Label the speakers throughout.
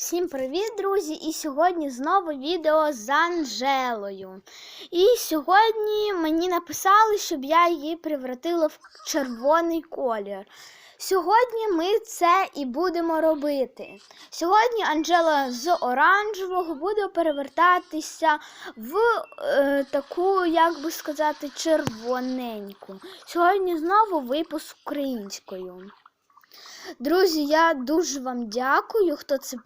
Speaker 1: Всім привіт, друзі! І сьогодні знову відео з Анжелою. І сьогодні мені написали, щоб я її превратила в червоний колір. Сьогодні ми це і будемо робити. Сьогодні Анжела з оранжевого буде перевертатися в е, таку, як би сказати, червоненьку. Сьогодні знову випуск українською. Друзі, я дуже вам дякую, хто це,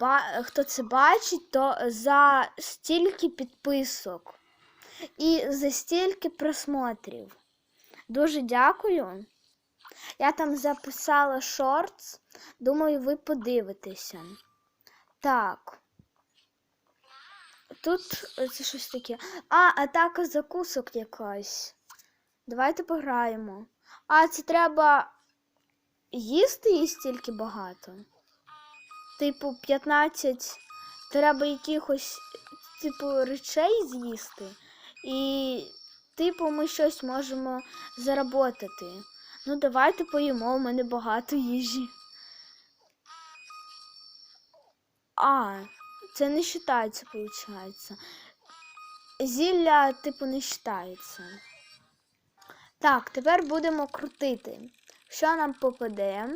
Speaker 1: хто це бачить, то за стільки підписок і за стільки просмотрів. Дуже дякую. Я там записала шортс. Думаю, ви подивитеся. Так. Тут це щось таке. А, атака закусок якась. Давайте пограємо. А, це треба їсти її стільки багато. Типу, 15 треба якихось типу речей з'їсти. І, типу, ми щось можемо заработати. Ну, давайте поїмо, у мене багато їжі. А, це не вважається, виходить. Зілля, типу, не вважається. Так, тепер будемо крутити. Що нам попаде?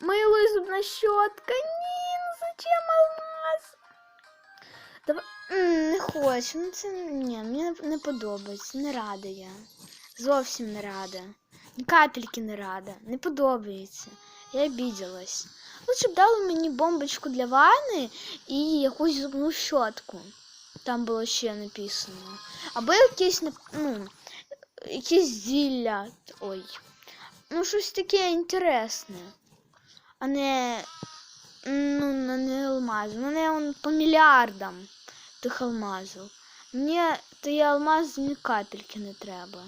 Speaker 1: Мило і зубна щотка. Ні, ну зачем алмаз? Давай. Не хочу. Ну це ні, мені не- подобається. Не рада я. Зовсім не рада. Ні капельки не рада. Не подобається. Я обіділась. Лучше б дали мені бомбочку для ванни і якусь зубну щотку. Там було ще написано. Або якесь, нап- ну, якесь зілля. Ой. Ну, щось таке інтересне. А не. Ну, не- не алмаз. Мене он по мільярдам тих алмазів. Мені той алмаз ні капельки не треба.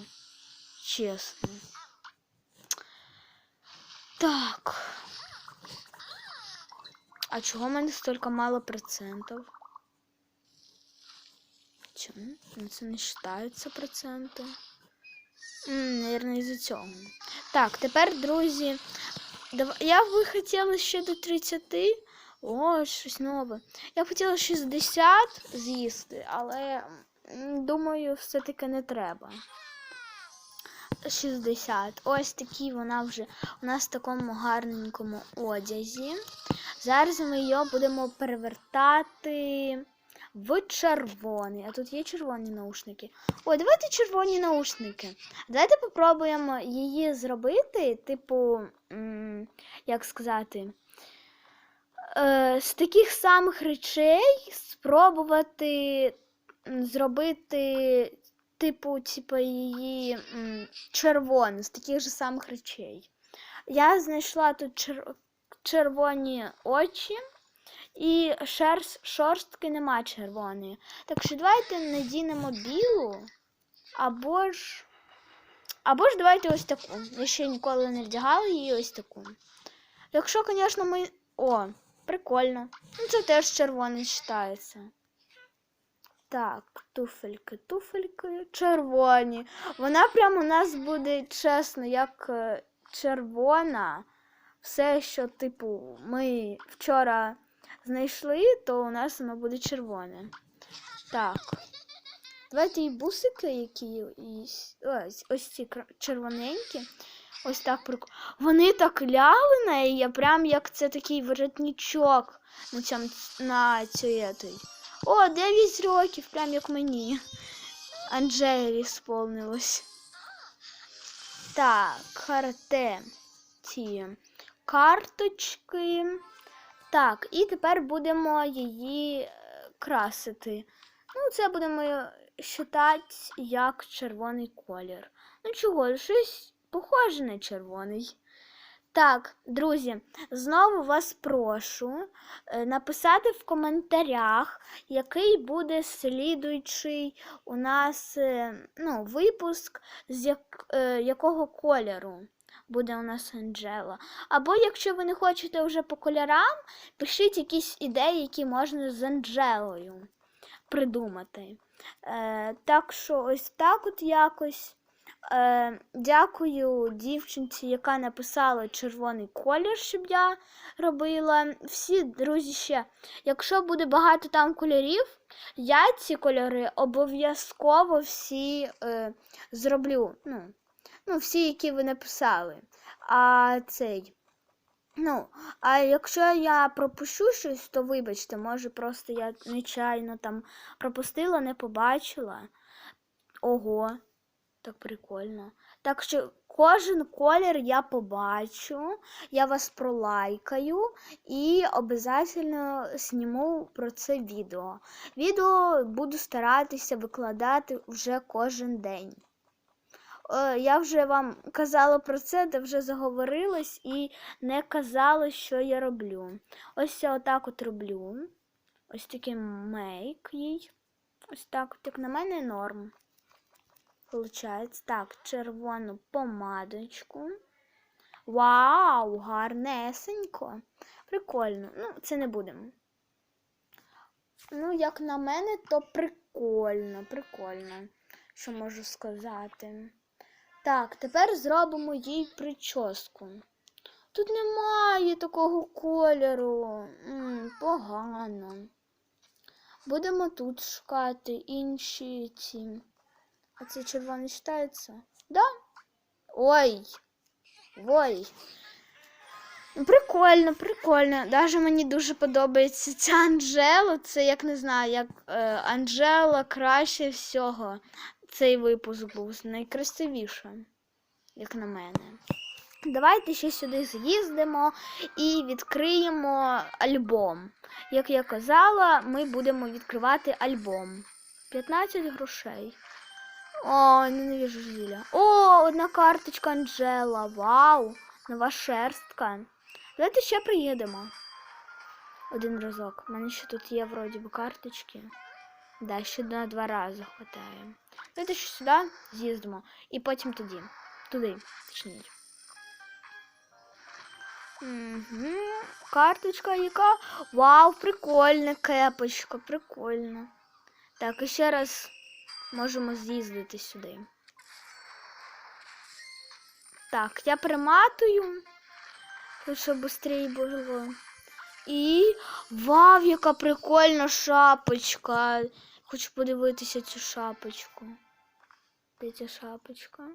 Speaker 1: Чесно. Так. А чого в мене стільки мало процентів? Чому? Це не вважаються проценти. Наверное, із-за цього. Так, тепер, друзі, я би хотіла ще до 30. О, щось нове. Я б хотіла 60 з'їсти, але думаю, все-таки не треба. 60. Ось такий вона вже у нас в такому гарненькому одязі. Зараз ми її будемо перевертати в червоний. А тут є червоні наушники. Ой, давайте червоні наушники. Давайте попробуємо її зробити, типу, як сказати, е, з таких самих речей спробувати зробити, типу, типу, її червону, з таких же самих речей. Я знайшла тут червоні очі. І шерсть, шорстки нема червоної. Так що давайте надінемо білу. Або ж. Або ж давайте ось таку. Я ще ніколи не вдягала її ось таку. Якщо, звісно, ми. О, прикольно. Ну, це теж червоний вважається. Так, туфельки, туфельки, червоні. Вона прямо у нас буде чесно, як е, червона. Все, що, типу, ми вчора знайшли, то у нас воно буде червоне. Так. Давайте і бусики, які ось, ось ці червоненькі. Ось так прикольно. Вони так ляли на неї, прям як це такий воротничок на цьому на цій. О, 9 років, прям як мені. Анджелі сповнилось. Так, карате. Ці карточки. Так, і тепер будемо її е, красити. Ну, це будемо вважати як червоний колір. Ну чого, щось похоже на червоний. Так, друзі, знову вас прошу е, написати в коментарях, який буде слідуючий у нас е, ну, випуск, з як, е, якого кольору буде у нас Анджела. Або якщо ви не хочете вже по кольорам, пишіть якісь ідеї, які можна з Анджелою придумати. Е, так що ось так от якось. Е, дякую дівчинці, яка написала червоний колір, щоб я робила. Всі друзі ще. Якщо буде багато там кольорів, я ці кольори обов'язково всі е, зроблю. Ну, ну, всі, які ви написали. А цей. Ну, а якщо я пропущу щось, то вибачте, може просто я нечайно там пропустила, не побачила. Ого, так прикольно. Так що кожен колір я побачу, я вас пролайкаю і обов'язково зніму про це відео. Відео буду старатися викладати вже кожен день. Е, Я вже вам казала про це, де вже заговорилась і не казала, що я роблю. Ось я отак от роблю. Ось такий мейк їй. Ось так, як на мене, норм. Получається. Так, червону помадочку. Вау, гарнесенько. Прикольно. Ну, це не будемо. Ну, як на мене, то прикольно, прикольно, що можу сказати. Так, тепер зробимо їй прическу. Тут немає такого кольору. М, погано. Будемо тут шукати інші ці. А це червоний читається? Да? Ой. Ой. Прикольно, прикольно. Даже мені дуже подобається ця Анжела. Це як не знаю, як е, Анжела краще всього. Цей випуск був найкрасивіше, як на мене. Давайте ще сюди з'їздимо і відкриємо альбом. Як я казала, ми будемо відкривати альбом. 15 грошей. О, ненавижу зілля. О, одна карточка Анджела. Вау! Нова шерстка. Давайте ще приїдемо. Один разок. У мене ще тут є вроді би карточки. Да, ще на два рази хватає. Давайте ще сюди з'їздимо. І потім тоді. Туди, точніше. Угу. Карточка яка? Вау, прикольна кепочка, прикольно. Так, і ще раз можемо з'їздити сюди. Так, я приматую, щоб швидше було. І вау, яка прикольна шапочка. Хочу подивитися цю шапочку. Де ця шапочка?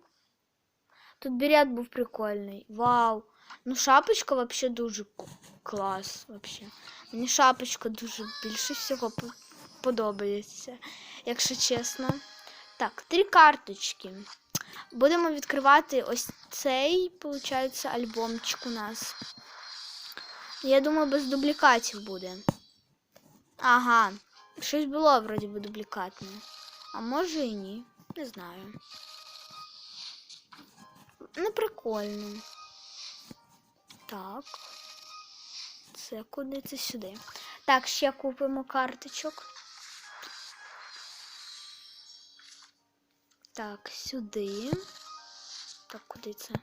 Speaker 1: Тут берет був прикольний. Вау. Ну, шапочка вообще дуже клас. Вообще. Мені шапочка дуже більше всього подобається, якщо чесно. Так, три карточки. Будемо відкривати ось цей, виходить, альбомчик у нас. Я думаю, без дублікатів буде. Ага. Щось було вроді би дублікатне. А може і ні. Не знаю. Ну, прикольно. Так. Це куди це сюди. Так, ще купимо карточок. Так, сюди. Так, куди це?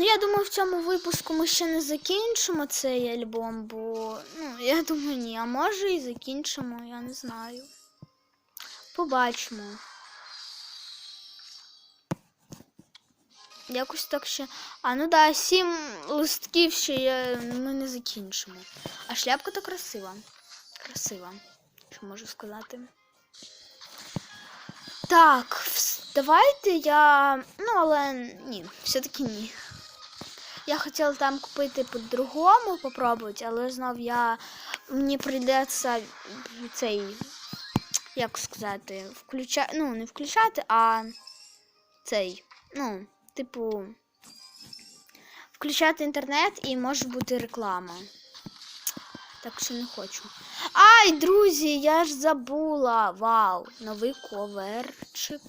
Speaker 1: Ну, я думаю, в цьому випуску ми ще не закінчимо цей альбом, бо, ну, я думаю, ні. А може і закінчимо, я не знаю. Побачимо. Якось так ще. А, ну да, сім листків ще є, ми не закінчимо. А шляпка то красива. Красива, що можу сказати. Так, давайте я. Ну, але ні, все-таки ні. Я хотіла там купити по-другому попробувати, але знов я. Мені прийдеться цей. Як сказати, включати. Ну, не включати, а цей. Ну, типу. Включати інтернет і може бути реклама. Так що не хочу. Ай, друзі, я ж забула. Вау! Новий коверчик.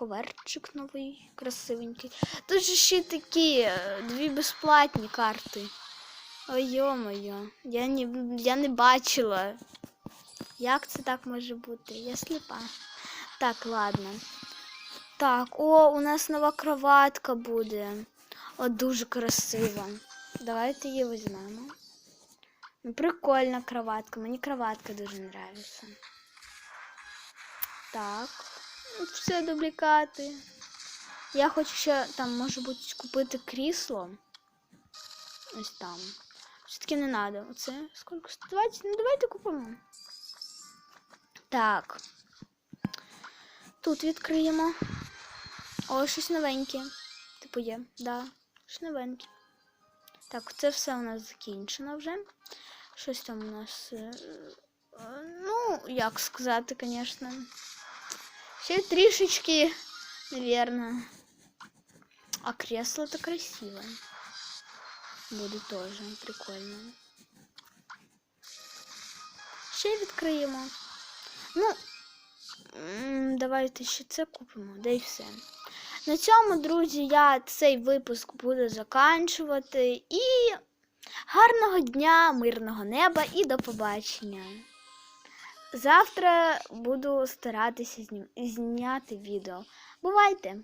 Speaker 1: Коверчик новий, красивенький. Тут же ще такі е, дві безплатні карти. Ой, йо-моє, я не, я не бачила. Як це так може бути? Я сліпа. Так, ладно. Так, о, у нас нова кроватка буде. О, дуже красива. Давайте її візьмемо. Ну, прикольна кроватка. Мені кроватка дуже подобається. Так. Все дублікати. Я хочу ще там, може бути, купити крісло. Ось там. Все-таки не треба. Оце скільки? 120? Ну давайте купимо. Так. Тут відкриємо. О, щось новеньке. Типу є, да. Щось новеньке. Так, це все у нас закінчено вже. Щось там у нас. е, е, Ну, як сказати, звісно. Ще трішечки, наверное. А кресло-то красивое. Буде тоже прикольно. Ще відкриємо. Ну, давайте ще це купимо, да і все. На цьому, друзі, я цей випуск буду заканчувати. І гарного дня, мирного неба і до побачення. Завтра буду старатися зняти відео. Бувайте!